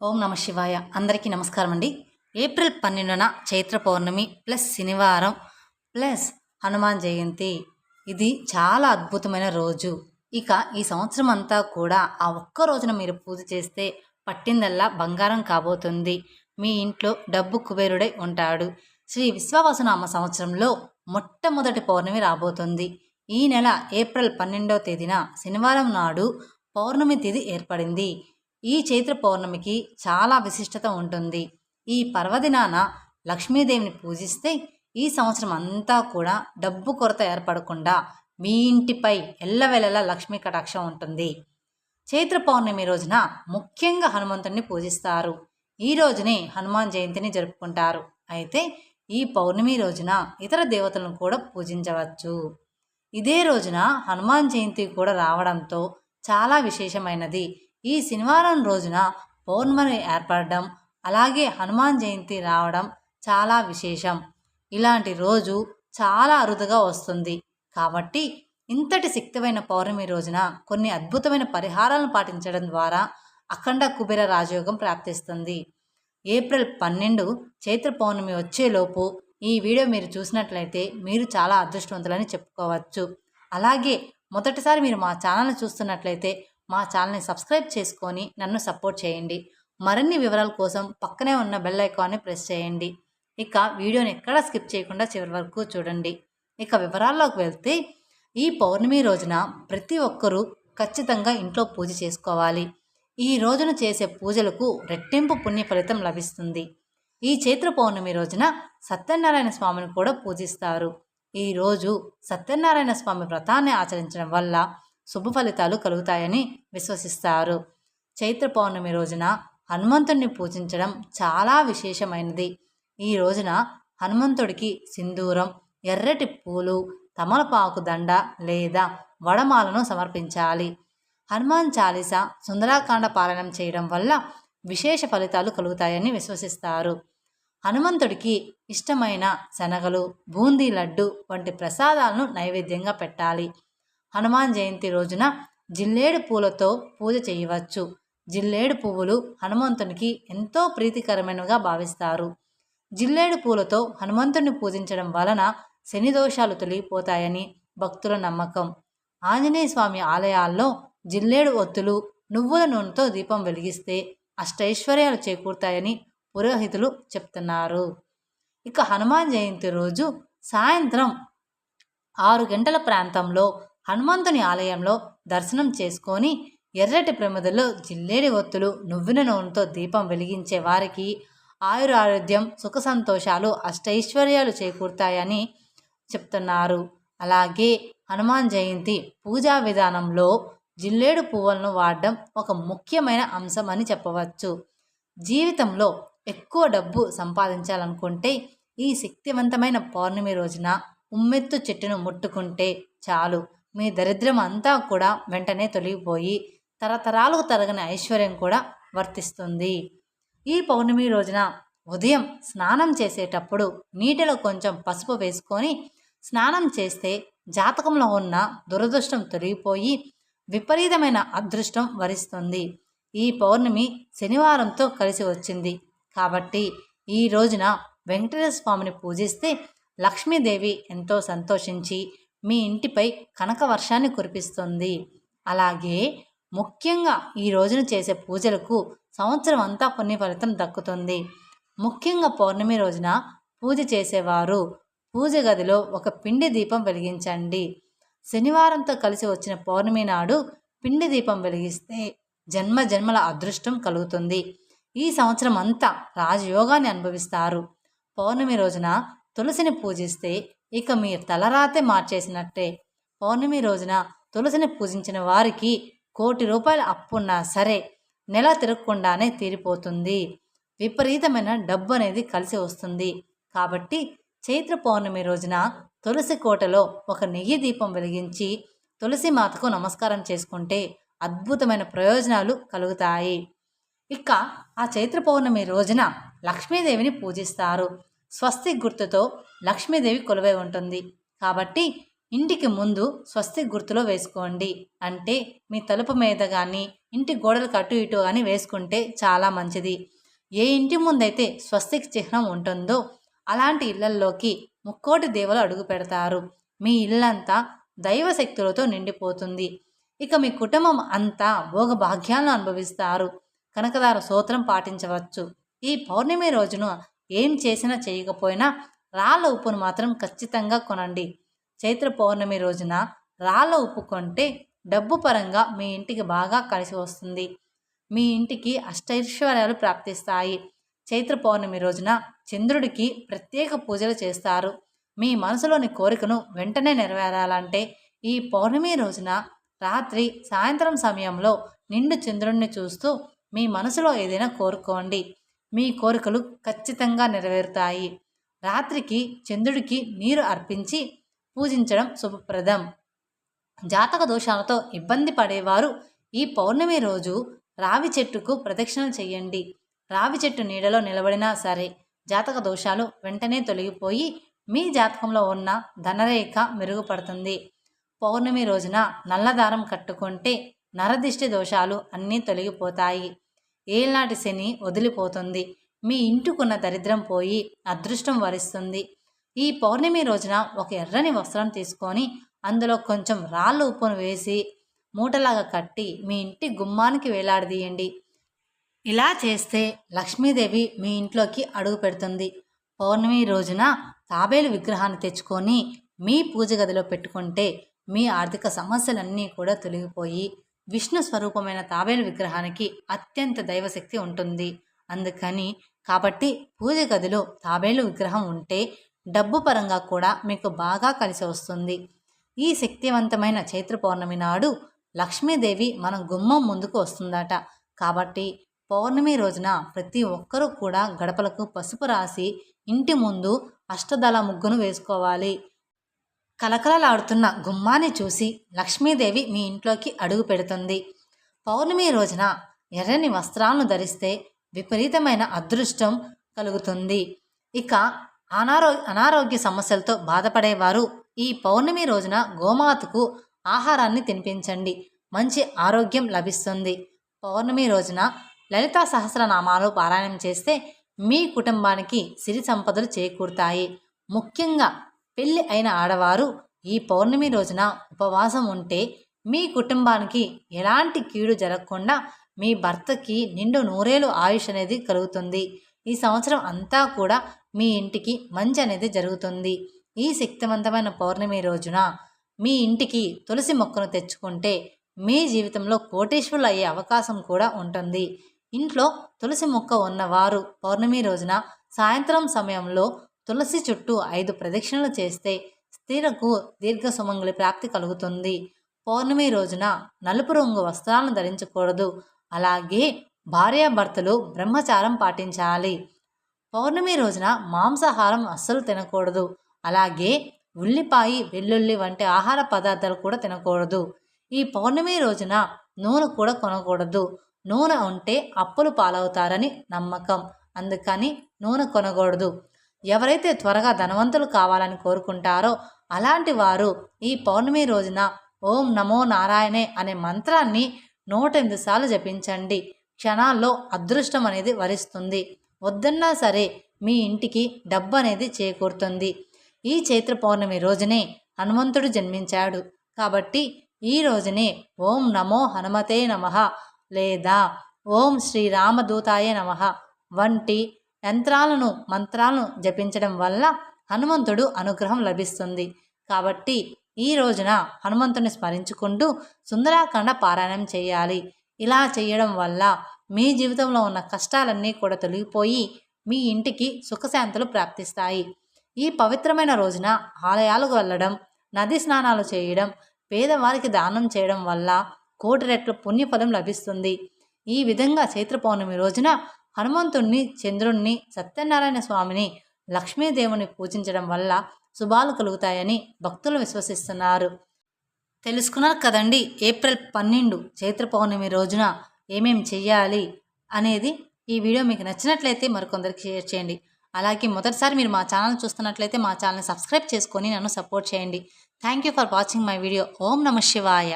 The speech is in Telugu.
ఓం నమ శివాయ. అందరికీ నమస్కారం అండి. ఏప్రిల్ పన్నెండున చైత్ర పౌర్ణమి ప్లస్ శనివారం ప్లస్ హనుమాన్ జయంతి. ఇది చాలా అద్భుతమైన రోజు. ఇక ఈ సంవత్సరం అంతా కూడా ఆ ఒక్క రోజున మీరు పూజ చేస్తే పట్టిందల్లా బంగారం కాబోతుంది. మీ ఇంట్లో డబ్బు కుబేరుడై ఉంటాడు. శ్రీ విశ్వవాసనామ సంవత్సరంలో మొట్టమొదటి పౌర్ణమి రాబోతుంది. ఈ నెల ఏప్రిల్ పన్నెండవ తేదీన శనివారం నాడు పౌర్ణమి తిథి ఏర్పడింది. ఈ చైత్ర పౌర్ణమికి చాలా విశిష్టత ఉంటుంది. ఈ పర్వదినాన లక్ష్మీదేవిని పూజిస్తే ఈ సంవత్సరం అంతా కూడా డబ్బు కొరత ఏర్పడకుండా మీ ఇంటిపై ఎల్లవెల్లలా లక్ష్మీ కటాక్షం ఉంటుంది. చైత్ర పౌర్ణమి రోజున ముఖ్యంగా హనుమంతుడిని పూజిస్తారు. ఈ రోజునే హనుమాన్ జయంతిని జరుపుకుంటారు. అయితే ఈ పౌర్ణమి రోజున ఇతర దేవతలను కూడా పూజించవచ్చు. ఇదే రోజున హనుమాన్ జయంతి కూడా రావడంతో చాలా విశేషమైనది. ఈ శనివారం రోజున పౌర్ణమి ఏర్పడడం అలాగే హనుమాన్ జయంతి రావడం చాలా విశేషం. ఇలాంటి రోజు చాలా అరుదుగా వస్తుంది. కాబట్టి ఇంతటి శక్తివైన పౌర్ణమి రోజున కొన్ని అద్భుతమైన పరిహారాలను పాటించడం ద్వారా అఖండ కుబేర రాజయోగం ప్రాప్తిస్తుంది. ఏప్రిల్ పన్నెండు చైత్ర పౌర్ణమి వచ్చేలోపు ఈ వీడియో మీరు చూసినట్లయితే మీరు చాలా అదృష్టవంతులని చెప్పుకోవచ్చు. అలాగే మొదటిసారి మీరు మా ఛానల్ని చూస్తున్నట్లయితే మా ఛానల్ని సబ్స్క్రైబ్ చేసుకొని నన్ను సపోర్ట్ చేయండి. మరిన్ని వివరాల కోసం పక్కనే ఉన్న బెల్ ఐకాన్ని ప్రెస్ చేయండి. ఇక వీడియోని ఎక్కడా స్కిప్ చేయకుండా చివరి వరకు చూడండి. ఇక వివరాల్లోకి వెళ్తే ఈ పౌర్ణమి రోజున ప్రతి ఒక్కరూ ఖచ్చితంగా ఇంట్లో పూజ చేసుకోవాలి. ఈ రోజున చేసే పూజలకు రెట్టింపు పుణ్య ఫలితం లభిస్తుంది. ఈ చైత్ర పౌర్ణమి రోజున సత్యనారాయణ స్వామిని కూడా పూజిస్తారు. ఈరోజు సత్యనారాయణ స్వామి వ్రతాన్ని ఆచరించడం వల్ల శుభ ఫలితాలు కలుగుతాయని విశ్వసిస్తారు. చైత్ర పౌర్ణమి రోజున హనుమంతుడిని పూజించడం చాలా విశేషమైనది. ఈ రోజున హనుమంతుడికి సింధూరం ఎర్రటి పూలు తమలపాకు దండ లేదా వడమాలను సమర్పించాలి. హనుమాన్ చాలీస సుందరాకాండ పాలనం చేయడం వల్ల విశేష ఫలితాలు కలుగుతాయని విశ్వసిస్తారు. హనుమంతుడికి ఇష్టమైన శనగలు బూందీ లడ్డు వంటి ప్రసాదాలను నైవేద్యంగా పెట్టాలి. హనుమాన్ జయంతి రోజున జిల్లేడు పూలతో పూజ చేయవచ్చు. జిల్లేడు పువ్వులు హనుమంతునికి ఎంతో ప్రీతికరమైనవిగా భావిస్తారు. జిల్లేడు పూలతో హనుమంతుని పూజించడం వలన శని దోషాలు తొలగిపోతాయని భక్తుల నమ్మకం. ఆంజనేయ స్వామి ఆలయాల్లో జిల్లేడు ఒత్తులు నువ్వుల నూనెతో దీపం వెలిగిస్తే అష్టైశ్వర్యాలు చేకూరుతాయని పురోహితులు చెప్తున్నారు. ఇక హనుమాన్ జయంతి రోజు సాయంత్రం ఆరు గంటల ప్రాంతంలో హనుమంతుని ఆలయంలో దర్శనం చేసుకొని ఎర్రటి ప్రమిదలో జిల్లేడి ఒత్తులు నువ్విన నూనెతో దీపం వెలిగించే వారికి ఆయురారోగ్యం సుఖ సంతోషాలు అష్టైశ్వర్యాలు చేకూరుతాయని చెప్తున్నారు. అలాగే హనుమాన్ జయంతి పూజా విధానంలో జిల్లేడు పువ్వులను వాడడం ఒక ముఖ్యమైన అంశం అని చెప్పవచ్చు. జీవితంలో ఎక్కువ డబ్బు సంపాదించాలనుకుంటే ఈ శక్తివంతమైన పౌర్ణమి రోజున ఉమ్మెత్తు చెట్టును ముట్టుకుంటే చాలు. మీ దరిద్రం అంతా కూడా వెంటనే తొలగిపోయి తరతరాలకు తరగని ఐశ్వర్యం కూడా వర్తిస్తుంది. ఈ పౌర్ణమి రోజున ఉదయం స్నానం చేసేటప్పుడు నీటిలో కొంచెం పసుపు వేసుకొని స్నానం చేస్తే జాతకంలో ఉన్న దురదృష్టం తొలగిపోయి విపరీతమైన అదృష్టం వరిస్తుంది. ఈ పౌర్ణమి శనివారంతో కలిసి వచ్చింది. కాబట్టి ఈ రోజున వెంకటేశ్వర స్వామిని పూజిస్తే లక్ష్మీదేవి ఎంతో సంతోషించి మీ ఇంటిపై కనక వర్షాన్ని కురిపిస్తుంది. అలాగే ముఖ్యంగా ఈ రోజున చేసే పూజలకు సంవత్సరం అంతా పుణ్య ఫలితం దక్కుతుంది. ముఖ్యంగా పౌర్ణమి రోజున పూజ చేసేవారు పూజ గదిలో ఒక పిండి దీపం వెలిగించండి. శనివారంతో కలిసి వచ్చిన పౌర్ణమి నాడు పిండి దీపం వెలిగిస్తే జన్మ జన్మల అదృష్టం కలుగుతుంది. ఈ సంవత్సరం అంతా రాజయోగాన్ని అనుభవిస్తారు. పౌర్ణమి రోజున తులసిని పూజిస్తే ఇక మీరు తలరాతే మార్చేసినట్టే. పౌర్ణమి రోజున తులసిని పూజించిన వారికి కోటి రూపాయల అప్పున్నా సరే నెల తిరగకుండానే తీరిపోతుంది. విపరీతమైన డబ్బు అనేది కలిసి వస్తుంది. కాబట్టి చైత్ర పౌర్ణమి రోజున తులసి కోటలో ఒక నెయ్యి దీపం వెలిగించి తులసి మాతకు నమస్కారం చేసుకుంటే అద్భుతమైన ప్రయోజనాలు కలుగుతాయి. ఇక ఆ చైత్ర పౌర్ణమి రోజున లక్ష్మీదేవిని పూజిస్తారు. స్వస్తి గుర్తుతో లక్ష్మీదేవి కొలువై ఉంటుంది. కాబట్టి ఇంటికి ముందు స్వస్తి గుర్తులో వేసుకోండి. అంటే మీ తలుపు మీద కానీ ఇంటి గోడలకు అటు ఇటు కానీ వేసుకుంటే చాలా మంచిది. ఏ ఇంటి ముందైతే స్వస్తికి చిహ్నం ఉంటుందో అలాంటి ఇళ్ళల్లోకి ముక్కోటి దేవులు అడుగు పెడతారు. మీ ఇల్లంతా దైవశక్తులతో నిండిపోతుంది. ఇక మీ కుటుంబం అంతా భోగభాగ్యాలను అనుభవిస్తారు. కనకదార సూత్రం పాటించవచ్చు. ఈ పౌర్ణమి రోజున ఏం చేసినా చేయకపోయినా రాళ్ళ ఉప్పును మాత్రం ఖచ్చితంగా కొనండి. చైత్ర పౌర్ణమి రోజున రాళ్ళ ఉప్పు కొంటే డబ్బు పరంగా మీ ఇంటికి బాగా కలిసి వస్తుంది. మీ ఇంటికి అష్టైశ్వర్యాలు ప్రాప్తిస్తాయి. చైత్ర పౌర్ణమి రోజున చంద్రుడికి ప్రత్యేక పూజలు చేస్తారు. మీ మనసులోని కోరికను వెంటనే నెరవేరాలంటే ఈ పౌర్ణమి రోజున రాత్రి సాయంత్రం సమయంలో నిండు చంద్రుడిని చూస్తూ మీ మనసులో ఏదైనా కోరుకోండి. మీ కోరికలు ఖచ్చితంగా నెరవేరుతాయి. రాత్రికి చంద్రుడికి నీరు అర్పించి పూజించడం శుభప్రదం. జాతక దోషాలతో ఇబ్బంది పడేవారు ఈ పౌర్ణమి రోజు రావి చెట్టుకు ప్రదక్షిణలు చేయండి. రావి చెట్టు నీడలో నిలబడినా సరే జాతక దోషాలు వెంటనే తొలగిపోయి మీ జాతకంలో ఉన్న ధనరేఖ మెరుగుపడుతుంది. పౌర్ణమి రోజున నల్లదారం కట్టుకుంటే నరదిష్టి దోషాలు అన్నీ తొలగిపోతాయి. ఏళ్నాటి శని వదిలిపోతుంది. మీ ఇంటికున్న దరిద్రం పోయి అదృష్టం వరిస్తుంది. ఈ పౌర్ణమి రోజున ఒక ఎర్రని వస్త్రం తీసుకొని అందులో కొంచెం రాళ్ళు ఉప్పును వేసి మూటలాగా కట్టి మీ ఇంటి గుమ్మానికి వేలాడదీయండి. ఇలా చేస్తే లక్ష్మీదేవి మీ ఇంట్లోకి అడుగు పెడుతుంది. పౌర్ణమి రోజున తాబేలు విగ్రహాన్ని తెచ్చుకొని మీ పూజ గదిలో పెట్టుకుంటే మీ ఆర్థిక సమస్యలన్నీ కూడా తొలగిపోయి విష్ణు స్వరూపమైన తాబేలు విగ్రహానికి అత్యంత దైవశక్తి ఉంటుంది. అందుకని కాబట్టి పూజ గదిలో తాబేలు విగ్రహం ఉంటే డబ్బు పరంగా కూడా మీకు బాగా కలిసి వస్తుంది. ఈ శక్తివంతమైన చైత్ర పౌర్ణమి నాడు లక్ష్మీదేవి మన గుమ్మం ముందుకు వస్తుందట. కాబట్టి పౌర్ణమి రోజున ప్రతి ఒక్కరూ కూడా గడపలకు పసుపు రాసి ఇంటి ముందు అష్టదళ ముగ్గును వేసుకోవాలి. కలకలలాడుతున్న గుమ్మాన్ని చూసి లక్ష్మీదేవి మీ ఇంట్లోకి అడుగు పెడుతుంది. పౌర్ణమి రోజున ఎర్రని వస్త్రాలను ధరిస్తే విపరీతమైన అదృష్టం కలుగుతుంది. ఇక అనారో అనారోగ్య సమస్యలతో బాధపడేవారు ఈ పౌర్ణమి రోజున గోమాతకు ఆహారాన్ని తినిపించండి. మంచి ఆరోగ్యం లభిస్తుంది. పౌర్ణమి రోజున లలితా సహస్రనామాలు పారాయణం చేస్తే మీ కుటుంబానికి సిరి సంపదలు చేకూరుతాయి. ముఖ్యంగా పెళ్ళి అయిన ఆడవారు ఈ పౌర్ణమి రోజున ఉపవాసం ఉంటే మీ కుటుంబానికి ఎలాంటి కీడు జరగకుండా మీ భర్తకి నిండు నూరేలు ఆయుష్ అనేది కలుగుతుంది. ఈ సంవత్సరం అంతా కూడా మీ ఇంటికి మంచి అనేది జరుగుతుంది. ఈ శక్తివంతమైన పౌర్ణమి రోజున మీ ఇంటికి తులసి మొక్కను తెచ్చుకుంటే మీ జీవితంలో కోటేశ్వరులు అయ్యే అవకాశం కూడా ఉంటుంది. ఇంట్లో తులసి మొక్క ఉన్నవారు పౌర్ణమి రోజున సాయంత్రం సమయంలో తులసి చుట్టూ ఐదు ప్రదక్షిణలు చేస్తే స్త్రీలకు దీర్ఘ సుమంగళి ప్రాప్తి కలుగుతుంది. పౌర్ణమి రోజున నలుపు రంగు వస్త్రాలను ధరించకూడదు. అలాగే భార్యాభర్తలు బ్రహ్మచారం పాటించాలి. పౌర్ణమి రోజున మాంసాహారం అస్సలు తినకూడదు. అలాగే ఉల్లిపాయి వెల్లుల్లి వంటి ఆహార పదార్థాలు కూడా తినకూడదు. ఈ పౌర్ణమి రోజున నూనె కూడా కొనకూడదు. నూనె ఉంటే అప్పులు పాలవుతారని నమ్మకం. అందుకని నూనె కొనకూడదు. ఎవరైతే త్వరగా ధనవంతులు కావాలని కోరుకుంటారో అలాంటి వారు ఈ పౌర్ణమి రోజున ఓం నమో నారాయణే అనే మంత్రాన్ని నూట ఎనిమిది సార్లు జపించండి. క్షణాల్లో అదృష్టం అనేది వరిస్తుంది. వద్దన్నా సరే మీ ఇంటికి డబ్బు అనేది చేకూరుతుంది. ఈ చైత్ర పౌర్ణమి రోజునే హనుమంతుడు జన్మించాడు. కాబట్టి ఈ రోజునే ఓం నమో హనుమతే నమ లేదా ఓం శ్రీరామదూతాయ నమ వంటి యంత్రాలను మంత్రాలను జపించడం వల్ల హనుమంతుడు అనుగ్రహం లభిస్తుంది. కాబట్టి ఈ రోజున హనుమంతుని స్మరించుకుంటూ సుందరాఖండ పారాయణం చేయాలి. ఇలా చేయడం వల్ల మీ జీవితంలో ఉన్న కష్టాలన్నీ కూడా తొలగిపోయి మీ ఇంటికి సుఖశాంతులు ప్రాప్తిస్తాయి. ఈ పవిత్రమైన రోజున ఆలయాలకు వెళ్ళడం నది స్నానాలు చేయడం పేదవారికి దానం చేయడం వల్ల కోటి రెట్ల పుణ్యఫలం లభిస్తుంది. ఈ విధంగా చైత్ర పౌర్ణమి రోజున హనుమంతుణ్ణి చంద్రుణ్ణి సత్యనారాయణ స్వామిని లక్ష్మీదేవుని పూజించడం వల్ల శుభాలు కలుగుతాయని భక్తులు విశ్వసిస్తున్నారు. తెలుసుకున్నారు కదండి ఏప్రిల్ పన్నెండు చైత్ర పౌర్ణమి రోజున ఏమేమి చెయ్యాలి అనేది ఈ వీడియో మీకు నచ్చినట్లయితే మరికొందరికి షేర్ చేయండి. అలాగే మొదటిసారి మీరు మా ఛానల్ చూస్తున్నట్లయితే మా ఛానల్ని సబ్స్క్రైబ్ చేసుకొని నన్ను సపోర్ట్ చేయండి. Thank you for watching my video. ఓం నమ శివాయ.